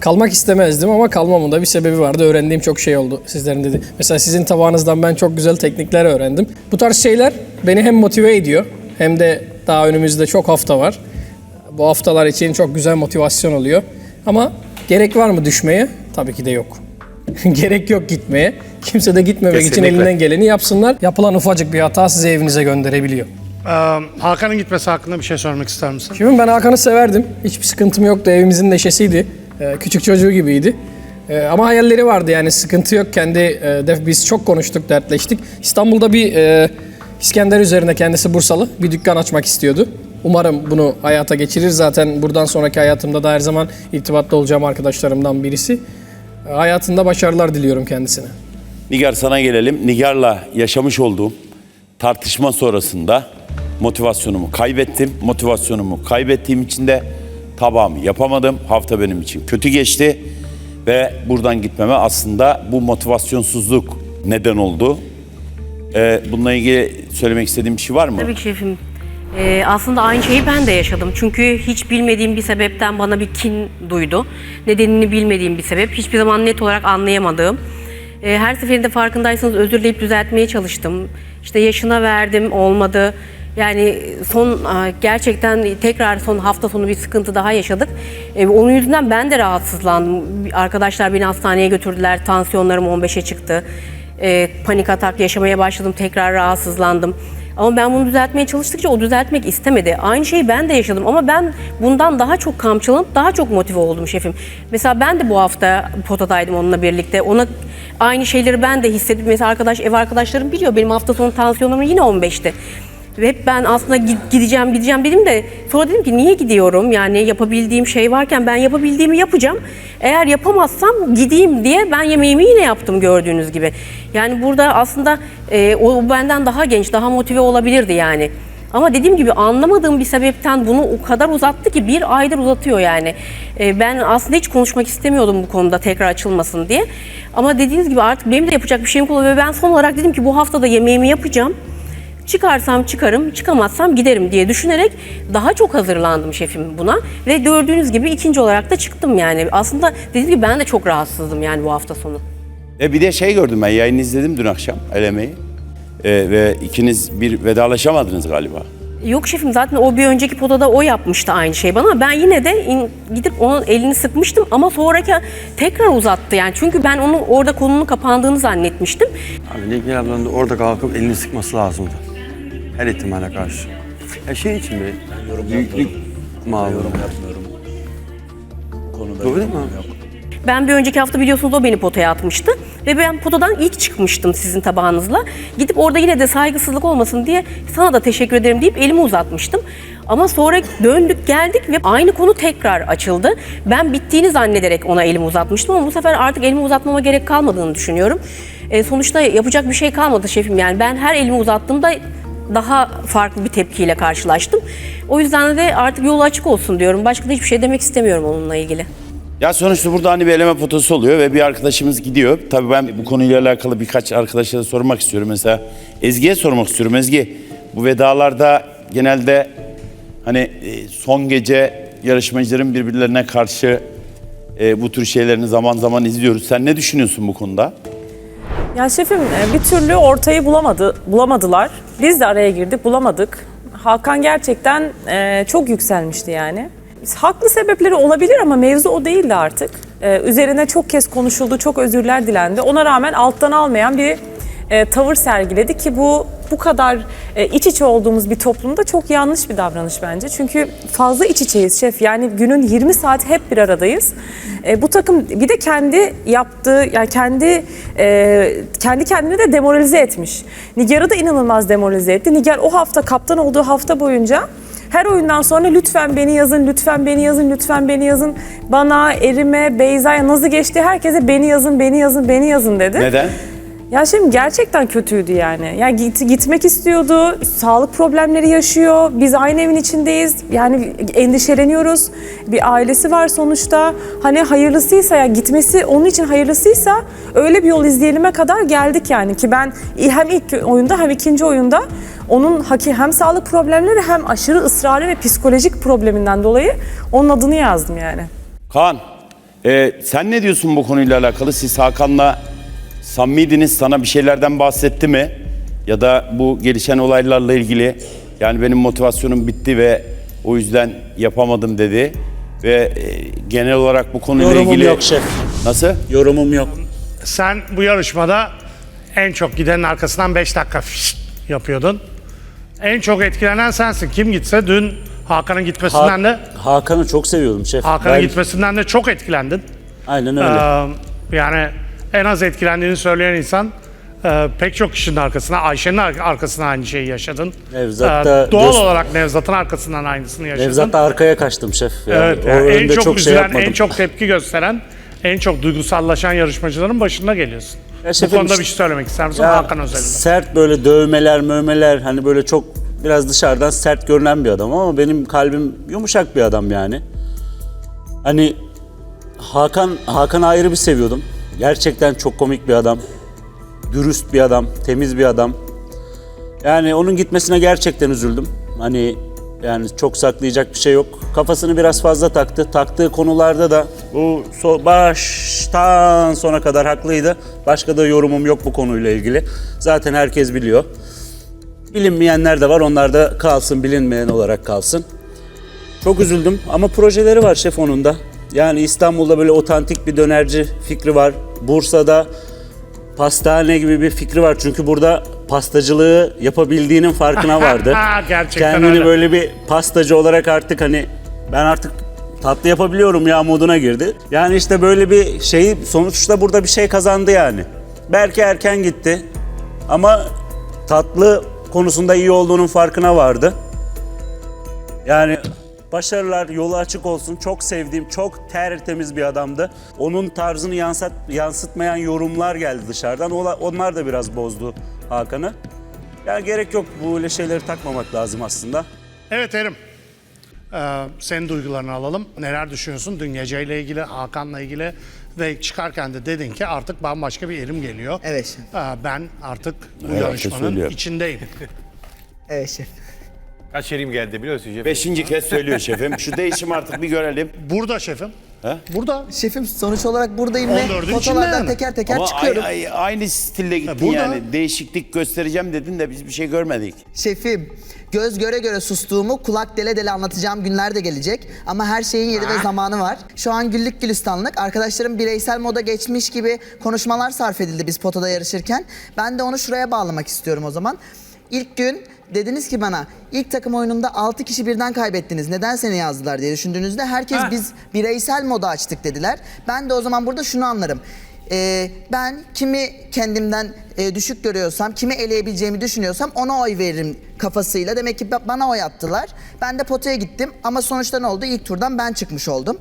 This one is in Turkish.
kalmak istemezdim ama kalmamın da bir sebebi vardı. Öğrendiğim çok şey oldu sizlerin dedi. Mesela sizin tabağınızdan ben çok güzel teknikler öğrendim. Bu tarz şeyler beni hem motive ediyor hem de daha önümüzde çok hafta var. Bu haftalar için çok güzel motivasyon oluyor. Ama gerek var mı düşmeye? Tabii ki de yok. gerek yok gitmeye. Kimse de gitmemek için Kesinlikle. elinden geleni yapsınlar. Yapılan ufacık bir hata sizi evinize gönderebiliyor. Ee, Hakan'ın gitmesi hakkında bir şey sormak ister misin? Şimdi ben Hakan'ı severdim. Hiçbir sıkıntım yoktu. Evimizin neşesiydi. Ee, küçük çocuğu gibiydi. Ee, ama hayalleri vardı yani sıkıntı yok. Kendi e, def biz çok konuştuk, dertleştik. İstanbul'da bir e, İskender üzerine kendisi Bursalı bir dükkan açmak istiyordu. Umarım bunu hayata geçirir. Zaten buradan sonraki hayatımda da her zaman irtibatta olacağım arkadaşlarımdan birisi. Ee, hayatında başarılar diliyorum kendisine. Nigar sana gelelim. Nigar'la yaşamış olduğum tartışma sonrasında motivasyonumu kaybettim. Motivasyonumu kaybettiğim için de tabağımı yapamadım. Hafta benim için kötü geçti. Ve buradan gitmeme aslında bu motivasyonsuzluk neden oldu. Ee, bununla ilgili söylemek istediğim bir şey var mı? Tabii ki şefim. Ee, aslında aynı şeyi ben de yaşadım. Çünkü hiç bilmediğim bir sebepten bana bir kin duydu. Nedenini bilmediğim bir sebep. Hiçbir zaman net olarak anlayamadığım. Ee, her seferinde farkındaysanız özür dileyip düzeltmeye çalıştım. İşte yaşına verdim, olmadı. Yani son gerçekten tekrar son hafta sonu bir sıkıntı daha yaşadık. Ee, onun yüzünden ben de rahatsızlandım. Arkadaşlar beni hastaneye götürdüler. Tansiyonlarım 15'e çıktı. Ee, panik atak yaşamaya başladım. Tekrar rahatsızlandım. Ama ben bunu düzeltmeye çalıştıkça o düzeltmek istemedi. Aynı şeyi ben de yaşadım ama ben bundan daha çok kamçılanıp daha çok motive oldum şefim. Mesela ben de bu hafta potadaydım onunla birlikte. Ona aynı şeyleri ben de hissedip mesela arkadaş ev arkadaşlarım biliyor benim hafta sonu tansiyonum yine 15'ti. Ve hep ben aslında gi- gideceğim gideceğim dedim de sonra dedim ki niye gidiyorum? Yani yapabildiğim şey varken ben yapabildiğimi yapacağım. Eğer yapamazsam gideyim diye ben yemeğimi yine yaptım gördüğünüz gibi. Yani burada aslında e, o benden daha genç, daha motive olabilirdi yani. Ama dediğim gibi anlamadığım bir sebepten bunu o kadar uzattı ki bir aydır uzatıyor yani. E, ben aslında hiç konuşmak istemiyordum bu konuda tekrar açılmasın diye. Ama dediğiniz gibi artık benim de yapacak bir şeyim kalıyor ve ben son olarak dedim ki bu hafta da yemeğimi yapacağım. Çıkarsam çıkarım, çıkamazsam giderim diye düşünerek daha çok hazırlandım şefim buna. Ve gördüğünüz gibi ikinci olarak da çıktım yani. Aslında dediğim gibi ben de çok rahatsızdım yani bu hafta sonu. Ve bir de şey gördüm ben yayını izledim dün akşam elemeyi. Ee, ve ikiniz bir vedalaşamadınız galiba. Yok şefim zaten o bir önceki podada o yapmıştı aynı şey bana. Ben yine de in- gidip onun elini sıkmıştım ama sonraki tekrar uzattı yani. Çünkü ben onun orada konunun kapandığını zannetmiştim. Abi Nilgün ablanın da orada kalkıp elini sıkması lazımdı. Her ihtimale karşı. Ya şey için mi? Büyüklük malum. Yorum yapmıyorum. Konuda Doğru değil mi? Ben bir önceki hafta biliyorsunuz o beni potaya atmıştı. Ve ben potadan ilk çıkmıştım sizin tabağınızla. Gidip orada yine de saygısızlık olmasın diye sana da teşekkür ederim deyip elimi uzatmıştım. Ama sonra döndük geldik ve aynı konu tekrar açıldı. Ben bittiğini zannederek ona elimi uzatmıştım ama bu sefer artık elimi uzatmama gerek kalmadığını düşünüyorum. E, sonuçta yapacak bir şey kalmadı şefim yani ben her elimi uzattığımda daha farklı bir tepkiyle karşılaştım. O yüzden de artık yolu açık olsun diyorum. Başka da hiçbir şey demek istemiyorum onunla ilgili. Ya sonuçta burada hani bir eleme potası oluyor ve bir arkadaşımız gidiyor. Tabii ben bu konuyla alakalı birkaç arkadaşa da sormak istiyorum. Mesela Ezgi'ye sormak istiyorum. Ezgi bu vedalarda genelde hani e, son gece yarışmacıların birbirlerine karşı e, bu tür şeylerini zaman zaman izliyoruz. Sen ne düşünüyorsun bu konuda? Ya şefim e, bir türlü ortayı bulamadı, bulamadılar. Biz de araya girdik, bulamadık. Hakan gerçekten e, çok yükselmişti yani. Haklı sebepleri olabilir ama mevzu o değildi artık. E, üzerine çok kez konuşuldu, çok özürler dilendi. Ona rağmen alttan almayan bir e, tavır sergiledi ki bu bu kadar e, iç içe olduğumuz bir toplumda çok yanlış bir davranış bence. Çünkü fazla iç içeyiz şef. Yani günün 20 saat hep bir aradayız. E, bu takım bir de kendi yaptığı, yani kendi e, kendi kendini de demoralize etmiş. Nigar'ı da inanılmaz demoralize etti. Nigar o hafta kaptan olduğu hafta boyunca her oyundan sonra lütfen beni yazın, lütfen beni yazın, lütfen beni yazın. Bana, Erime, Beyza'ya nasıl geçti herkese beni yazın, beni yazın, beni yazın dedi. Neden? Ya şimdi gerçekten kötüydü yani. Ya git, gitmek istiyordu, sağlık problemleri yaşıyor. Biz aynı evin içindeyiz. Yani endişeleniyoruz. Bir ailesi var sonuçta. Hani hayırlısıysa ya gitmesi onun için hayırlısıysa öyle bir yol izleyelim'e kadar geldik yani ki ben hem ilk oyunda hem ikinci oyunda onun haki hem sağlık problemleri hem aşırı ısrarı ve psikolojik probleminden dolayı onun adını yazdım yani. Kaan Ee, sen ne diyorsun bu konuyla alakalı? Siz Hakan'la samimiydiniz. Sana bir şeylerden bahsetti mi? Ya da bu gelişen olaylarla ilgili yani benim motivasyonum bitti ve o yüzden yapamadım dedi. Ve e, genel olarak bu konuyla Yorumum ilgili... yok şef. Nasıl? Yorumum yok. Sen bu yarışmada en çok gidenin arkasından 5 dakika fişt yapıyordun. En çok etkilenen sensin. Kim gitse dün Hakan'ın gitmesinden de Ha- Hakan'ı çok seviyordum şef. Hakan'ın Ben- gitmesinden de çok etkilendin. Aynen Ee, öyle. yani en az etkilendiğini söyleyen insan e, pek çok kişinin arkasına, Ayşe'nin ar- arkasına aynı şeyi yaşadın. Nevzat da Ee, doğal göz- olarak Nevzat'ın arkasından aynısını yaşadın. Nevzat da arkaya kaçtım şef. Yani Evet, yani en çok, çok, şey üzülen, yapmadım. en çok tepki gösteren, en çok duygusallaşan yarışmacıların başında geliyorsun. Ya Bu konuda bir şey söylemek ister misin Ya, Hakan özelinde? Sert böyle dövmeler, mövmeler hani böyle çok biraz dışarıdan sert görünen bir adam ama benim kalbim yumuşak bir adam yani. Hani Hakan Hakan ayrı bir seviyordum. Gerçekten çok komik bir adam. Dürüst bir adam, temiz bir adam. Yani onun gitmesine gerçekten üzüldüm. Hani yani çok saklayacak bir şey yok. Kafasını biraz fazla taktı. Taktığı konularda da bu so- baştan sona kadar haklıydı. Başka da yorumum yok bu konuyla ilgili. Zaten herkes biliyor. Bilinmeyenler de var. Onlar da kalsın, bilinmeyen olarak kalsın. Çok üzüldüm ama projeleri var şef onun da. Yani İstanbul'da böyle otantik bir dönerci fikri var. Bursa'da pastane gibi bir fikri var. Çünkü burada pastacılığı yapabildiğinin farkına vardı. Gerçekten Kendini öyle. böyle bir pastacı olarak artık hani ben artık tatlı yapabiliyorum ya moduna girdi. Yani işte böyle bir şey sonuçta burada bir şey kazandı yani. Belki erken gitti ama tatlı konusunda iyi olduğunun farkına vardı. Yani başarılar yolu açık olsun. Çok sevdiğim, çok tertemiz bir adamdı. Onun tarzını yansıt, yansıtmayan yorumlar geldi dışarıdan. Ola- Onlar da biraz bozdu Hakan'ı. Yani gerek yok böyle şeyleri takmamak lazım aslında. Evet Erim. Ee, senin duygularını alalım. Neler düşünüyorsun dün geceyle ilgili, Hakan'la ilgili ve çıkarken de dedin ki artık bambaşka bir Erim geliyor. Evet şef. Ee, ben artık bu Herhalde yarışmanın içindeyim. Evet şef. Kaç yerim geldi biliyor musun? Şef? Beşinci kez söylüyor şefim. Şu değişim artık bir görelim. Burada şefim. He? Burada. Şefim sonuç olarak buradayım ve 14'ün içinde fotolardan teker teker Ama çıkıyorum. ay- ay- aynı stilde gittin burada. yani. Değişiklik göstereceğim dedin de biz bir şey görmedik. Şefim göz göre göre sustuğumu kulak dele dele anlatacağım günler de gelecek. Ama her şeyin yeri ve zamanı var. Şu an güllük gülistanlık. Arkadaşlarım bireysel moda geçmiş gibi konuşmalar sarf edildi biz potada yarışırken. Ben de onu şuraya bağlamak istiyorum o zaman. İlk gün dediniz ki bana ilk takım oyununda 6 kişi birden kaybettiniz. Neden seni yazdılar diye düşündüğünüzde herkes biz bireysel moda açtık dediler. Ben de o zaman burada şunu anlarım. Ee, ben kimi kendimden e, düşük görüyorsam, kimi eleyebileceğimi düşünüyorsam ona oy veririm kafasıyla. Demek ki ba- bana oy attılar. Ben de potaya gittim ama sonuçta ne oldu? İlk turdan ben çıkmış oldum.